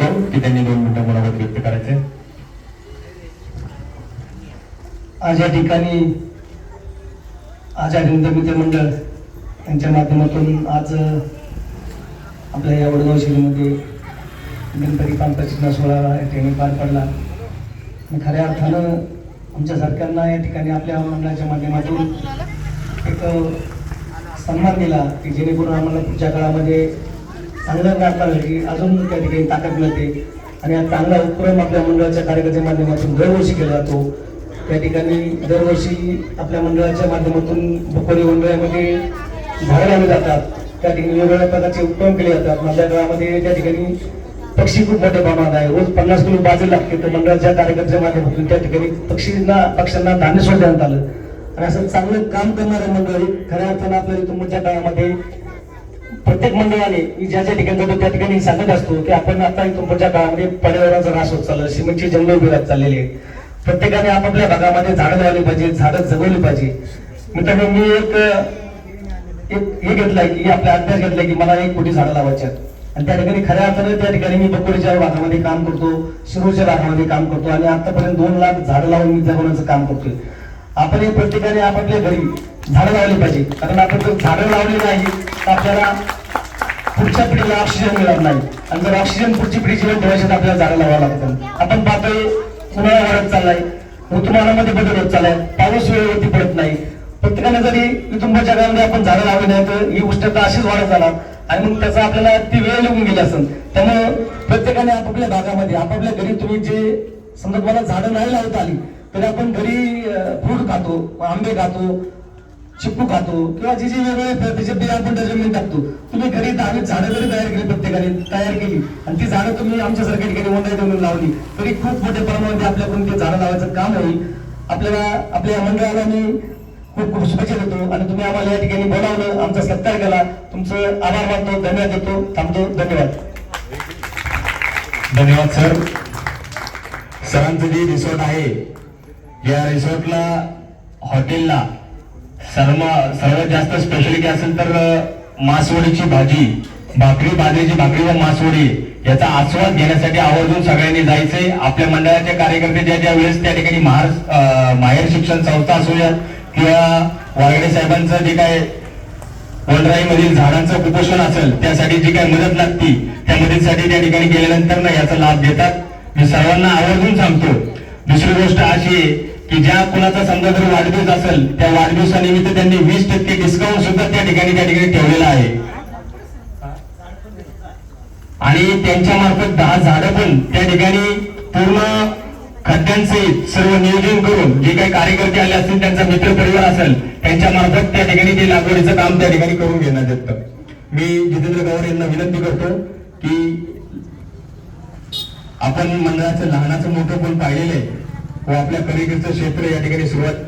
होतो की त्यांनी दोन मिनिटं मुलाखत व्यक्त करायचे आज या ठिकाणी आज हिंद मित्र मंडळ यांच्या माध्यमातून आज आपल्या या वडगाव शहरीमध्ये गणपती पानप्रतिष्ठा सोहळा या ठिकाणी पार पडला. खऱ्या अर्थानं आमच्यासारख्यांना या ठिकाणी आपल्या मंडळाच्या माध्यमातून एक सन्मान दिला की जेणेकरून आम्हाला पुढच्या काळामध्ये चांगलं गाठण्यासाठी अजून त्या ठिकाणी ताकद मिळते. आणि हा चांगला उपक्रम आपल्या मंडळाच्या कार्यकर्त्याच्या माध्यमातून दरवर्षी केला जातो. त्या ठिकाणी दरवर्षी आपल्या मंडळाच्या माध्यमातून बुकोरी मंडळामध्ये झाडं लावली जातात. त्या ठिकाणी वेगवेगळ्या प्रकारचे उपक्रम केले जातात. माझ्या गावामध्ये त्या ठिकाणी पक्षी खूप मोठ्या प्रमाणात आहे. रोज पन्नास किलो बाजरी लागते. तर मंडळाच्या कार्यक्रमाच्या माध्यमातून त्या ठिकाणी पक्षींना पक्ष्यांना धान्य सोडण्यात आलं. आणि असं चांगलं काम करणारं मंडळ खऱ्या अर्थानं आपल्या तुमच्या काळामध्ये प्रत्येक मंडळाने मी ज्या ज्या ठिकाणी जातो त्या ठिकाणी सांगत असतो की आपण आता तुमच्या पुढच्या काळामध्ये पर्यावरणाचा ऱ्हास होत चालला सिमेंटची जंगल उभी राहत चाललेली आहेत. प्रत्येकाने आपापल्या भागामध्ये झाडं लावली पाहिजे झाडं जगवली पाहिजे. मित्रांनो मी एक एक हे घेतलाय की आपला अभ्यास घेतलाय की मला एक कोटी झाडं लावायची आहेत. आणि त्या ठिकाणी खऱ्या अर्थाने त्या ठिकाणी मी बकोडीच्या भागामध्ये काम करतो शिरूरच्या भागामध्ये काम करतो आणि आतापर्यंत दोन लाख झाडं लावून मी जगवण्याचं काम करतोय. आपण हे प्रत्येकाने आपापल्या घरी झाडं लावली पाहिजे. कारण आपण जर झाडं लावली नाही तर आपल्याला पुढच्या पिढीला ऑक्सिजन मिळत नाही. आणि जर ऑक्सिजन पुढची पिढी जीवन ठेवायची तर आपल्याला झाडं लावावं लागतं. आपण पातळी उन्हाळा वाढत चाललाय. ऋतुमानामध्ये बदल होत चाललाय. पाऊस वेळेवरती पडत नाही. प्रत्येकाने जरी कुटुंबाच्या काळामध्ये आपण झाडं लावली नाही तर ही उष्णता अशीच वाढत जाणार. आणि मग त्याचा आपल्याला ती वेळ निघून गेली असेल. त्यामुळे प्रत्येकाने आपापल्या भागामध्ये आपापल्या घरी तुम्ही जे समजा तुम्हाला झाडं नाही लावता आली तरी आपण घरी फ्रूट खातो आंबे खातो चिक्कू खातो किंवा जे जे वेगवेगळे प्रकारचे बिया आपण डस्टबिन टाकतो तुम्ही घरी आम्ही झाडं जरी तयार केली प्रत्येकाने तयार केली. आणि ती झाडं तुम्ही आमच्यासारख्या ठिकाणी वंडाई म्हणून लावली. तरी खूप मोठ्या प्रमाणामध्ये आपल्याकडून ते झाडं लावायचं काम होईल आपल्याला आपल्या मंडळाला मी खूप खूप शुभेच्छा देतो. आणि तुम्ही आम्हाला या ठिकाणी बोलावलं आमचा सत्कार केला. तुमचं आभार मानतो धन्यवाद देतो. थांबतो धन्यवाद. धन्यवाद सर. सरांचं जे रिसॉर्ट आहे या रिसॉर्टला हॉटेलला सर्व सर्वात जास्त स्पेशालिटी असेल तर मासवडीची भाजी भाकरी बाजरीची भाकरी व मासवडी याचा आस्वाद घेण्यासाठी आवर्जून सगळ्यांनी जायचंय. आपल्या मंडळाचे कार्यकर्ते ज्या ज्या वेळेस त्या ठिकाणी महार माहेर शिक्षण संस्था असूयात किंवा वारगडे साहेबांचं जे काय वनराई मधील झाडांचं कुपोषण असेल त्यासाठी जी काही मदत लागती त्या मदतीसाठी त्या ठिकाणी गेल्यानंतर ना याचा लाभ घेतात. मी सर्वांना आवर्जून सांगतो दुसरी गोष्ट अशी आहे की ज्या कुणाचा समजा जर वाढदिवस असेल त्या वाढदिवसानिमित्त त्यांनी वीस टक्के डिस्काउंट सुद्धा त्या ठिकाणी त्या ठिकाणी ठेवलेला आहे. आणि त्यांच्या मार्फत दहा झाडं पण त्या ठिकाणी पूर्ण खड्ड्यांचे सर्व नियोजन करून जे काही कार्यकर्ते आले असतील त्यांचा मित्र परिवार असेल त्यांच्या मार्फत त्या ठिकाणी ते लागवडीचं काम त्या ठिकाणी करून घेण्यात येतं. मी जितेंद्र गौर यांना विनंती करतो की आपण मंडळाचं लहानाचं मोठं पण पाहिलेलं आहे व आपल्या करिअरचं क्षेत्र या ठिकाणी सुरुवात